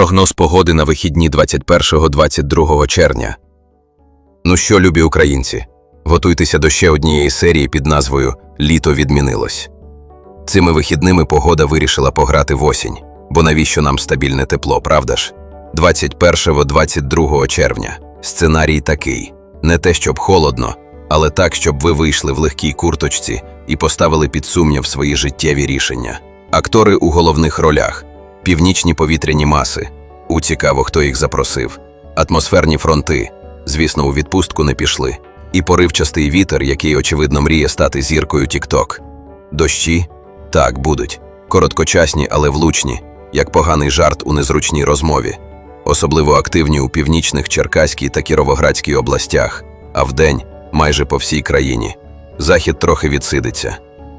Прогноз погоди на вихідні 21-22 червня. Ну що, любі українці, готуйтеся до ще однієї серії під назвою Літо відмінилось. Цими вихідними погода вирішила пограти в осінь, бо навіщо нам стабільне тепло, правда ж? 21-22 червня. Сценарій такий: не те, щоб холодно, але так, щоб ви вийшли в легкій курточці і поставили під сумнів свої життєві рішення. Актори у головних ролях, північні повітряні маси. У цікаво, хто їх запросив. Атмосферні фронти, звісно, у відпустку не пішли. І поривчастий вітер, який, очевидно, мріє стати зіркою Тік-Ток. Дощі? Так, будуть. Короткочасні, але влучні, як поганий жарт у незручній розмові. Особливо активні у північних Черкаській та Кіровоградській областях, а вдень майже по всій країні. Захід трохи відсидиться.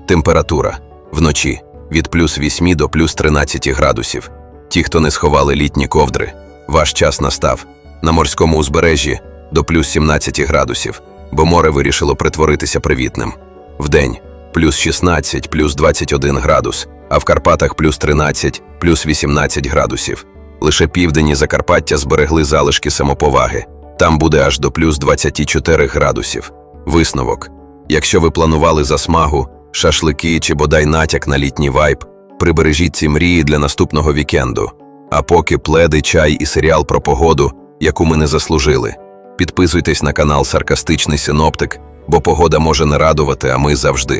Температура вночі від плюс 8 до плюс 13 градусів. Ті, хто не сховали літні ковдри, ваш час настав. На морському узбережжі до плюс 17 градусів, бо море вирішило притворитися привітним. Вдень плюс 16, плюс 21 градус, а в Карпатах плюс 13, плюс 18 градусів. Лише південь і Закарпаття зберегли залишки самоповаги. Там буде аж до плюс 24 градусів. Висновок. Якщо ви планували засмагу, шашлики чи бодай натяк на літній вайб, прибережіть ці мрії для наступного вікенду. А поки пледи, чай і серіал про погоду, яку ми не заслужили. Підписуйтесь на канал Саркастичний Синоптик, бо погода може не радувати, а ми завжди.